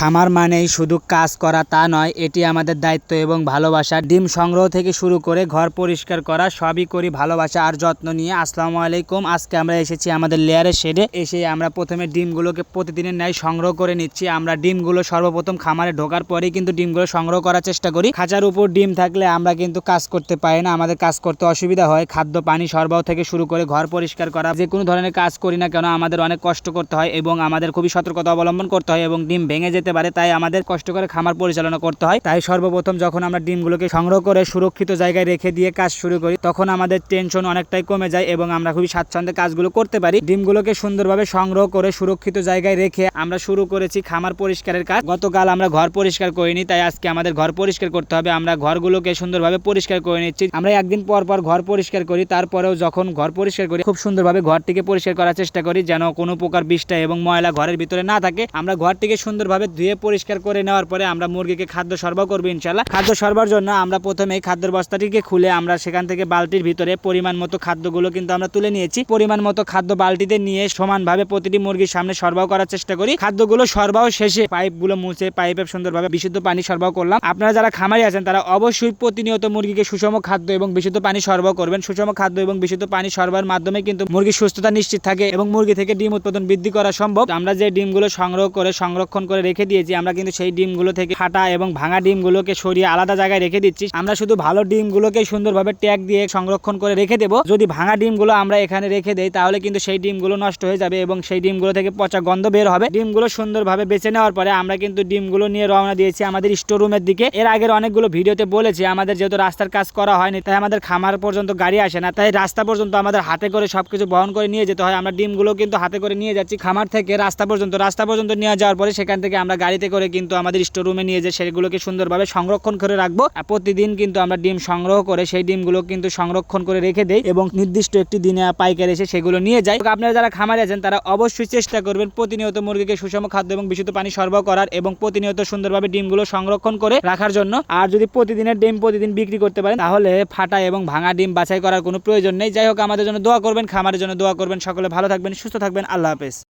খামার মানেই শুধু কাজ করা তা নয়, এটি আমাদের দায়িত্ব এবং ভালোবাসা। ডিম সংগ্রহ থেকে শুরু করে ঘর পরিষ্কার করা, সবই করি ভালোবাসা আর যত্ন নিয়ে। আসসালামু আলাইকুম, আজকে আমরা এসেছি আমাদের লেয়ারের শেডে। এসে আমরা প্রথমে ডিমগুলোকে প্রতিদিনের ন্যায় সংগ্রহ করে নিচ্ছি। আমরা ডিমগুলো সর্বপ্রথম খামারে ঢোকার পরেই কিন্তু ডিমগুলো সংগ্রহ করার চেষ্টা করি। খাঁচার উপর ডিম থাকলে আমরা কিন্তু কাজ করতে পারি না, আমাদের কাজ করতে অসুবিধা হয়। খাদ্য, পানি সরবরাহ থেকে শুরু করে ঘর পরিষ্কার করা, যে কোনো ধরনের কাজ করি না কেন, আমাদের অনেক কষ্ট করতে হয় এবং আমাদের খুবই সতর্কতা অবলম্বন করতে হয় এবং ডিম ভেঙে যেতে পারে, তাই আমাদের কষ্ট করে খামার পরিচালনা করতে হয়। তাই সর্বপ্রথম যখন আমরা ডিমগুলোকে সংগ্রহ করে সুরক্ষিত জায়গায় রেখে দিয়ে কাজ শুরু করি, তখন আমাদের টেনশন অনেকটাই কমে যায় এবং আমরা খুবই স্বাচ্ছন্দ্যে কাজগুলো করতে পারি। ডিমগুলোকে সুন্দরভাবে সংগ্রহ করে সুরক্ষিত জায়গায় রেখে আমরা শুরু করেছি খামার পরিষ্কারের কাজ। গতকাল আমরা ঘর পরিষ্কার করিনি, তাই আজকে আমাদের ঘর পরিষ্কার করতে হবে। আমরা ঘরগুলোকে সুন্দরভাবে পরিষ্কার করে নিচ্ছি। আমরা একদিন পর পর ঘর পরিষ্কার করি, তারপরেও যখন ঘর পরিষ্কার করি, খুব সুন্দরভাবে ঘরটিকে পরিষ্কার করার চেষ্টা করি, যেন কোনো প্রকার বিষ্ঠা এবং ময়লা ঘরের ভিতরে না থাকে। আমরা ঘরটিকে সুন্দরভাবে ধুয়ে পরিষ্কার করে নেওয়ার পরে আমরা মুরগিকে খাদ্য সরবরাহ করব ইনশাল্লাহ খাদ্য সরবরাহের জন্য আমরা প্রথমে এই খাদ্যের বস্তাটিকে খুলে আমরা সেখান থেকে বালতির ভিতরে পরিমাণ মতো খাদ্যগুলো কিন্তু আমরা তুলে নিয়েছি। পরিমাণ মতো খাদ্য বালতিতে নিয়ে সমানভাবে প্রতিটি মুরগির সামনে সরবরাহ করার চেষ্টা করি। খাদ্যগুলো সরবরাহ শেষে পাইপগুলো মুছে পাইপে সুন্দরভাবে বিশুদ্ধ পানি সরবরাহ করলাম। আপনারা যারা খামারি আছেন, তারা অবশ্যই প্রতিনিয়ত মুরগিকে সুষম খাদ্য এবং বিশুদ্ধ পানি সরবরাহ করবেন। সুষম খাদ্য এবং বিশুদ্ধ পানি সরবরাহের মাধ্যমে কিন্তু মুরগির সুস্থতা নিশ্চিত থাকে এবং মুরগি থেকে ডিম উৎপাদন বৃদ্ধি করা সম্ভব। আমরা যে ডিমগুলো সংগ্রহ করে, সংরক্ষণ করে রেখে দিয়েছি। আমরা কিন্তু সেই ডিমগুলো থেকে ফাটা এবং ভাঙা ডিমগুলোকে সরিয়ে আলাদা জায়গায় রেখে দিচ্ছি। আমরা শুধু ভালো ডিমগুলোকে সুন্দরভাবে ট্যাগ দিয়ে সংরক্ষণ করে রেখে দেবো। যদি ভাঙা ডিমগুলো আমরা এখানে রেখে দেই, তাহলে কিন্তু সেই ডিমগুলো নষ্ট হয়ে যাবে এবং সেই ডিমগুলো থেকে পচা গন্ধ বের হবে। ডিমগুলো সুন্দরভাবে বেছে নেওয়ার পরে আমরা কিন্তু ডিমগুলো নিয়ে রওনা দিয়েছি আমাদের স্টোর রুমের দিকে। এর আগের অনেকগুলো ভিডিওতে বলেছি, আমাদের যেহেতু রাস্তার কাজ করা হয়নি, তাই আমাদের খামার পর্যন্ত গাড়ি আসে না। তাই রাস্তা পর্যন্ত আমাদের হাতে করে সবকিছু বহন করে নিয়ে যেতে হয়। আমরা ডিমগুলো কিন্তু হাতে করে নিয়ে যাচ্ছি খামার থেকে রাস্তা পর্যন্ত। রাস্তা পর্যন্ত নিয়ে যাওয়ার পরে সেখান থেকে আমরা গাড়িতে করে কিন্তু আমাদের স্টোর রুমে নিয়ে যে সেগুলোকে সুন্দরভাবে সংরক্ষণ করে রাখব। প্রতিদিন কিন্তু আমরা ডিম সংগ্রহ করে সেই ডিমগুলো কিন্তু সংরক্ষণ করে রেখে দেই এবং নির্দিষ্ট একটি দিনে পাইকারি এসে সেগুলো নিয়ে যায় আপনারা যারা খামারে আছেন, তারা অবশ্যই চেষ্টা করবেন প্রতিনিয়ত মুরগিকে সুষম খাদ্য এবং বিশুদ্ধ পানি সরবরাহ করার এবং প্রতিনিয়ত সুন্দরভাবে ডিমগুলো সংরক্ষণ করে রাখার জন্য। আর যদি প্রতিদিনের ডিম প্রতিদিন বিক্রি করতে পারেন, তাহলে ফাটা এবং ভাঙা ডিম বাছাই করার কোনো প্রয়োজন নেই। যাই হোক, আমাদের জন্য দোয়া করবেন, খামারের জন্য দোয়া করবেন। সকলে ভালো থাকবেন, সুস্থ থাকবেন। আল্লাহ হাফেজ।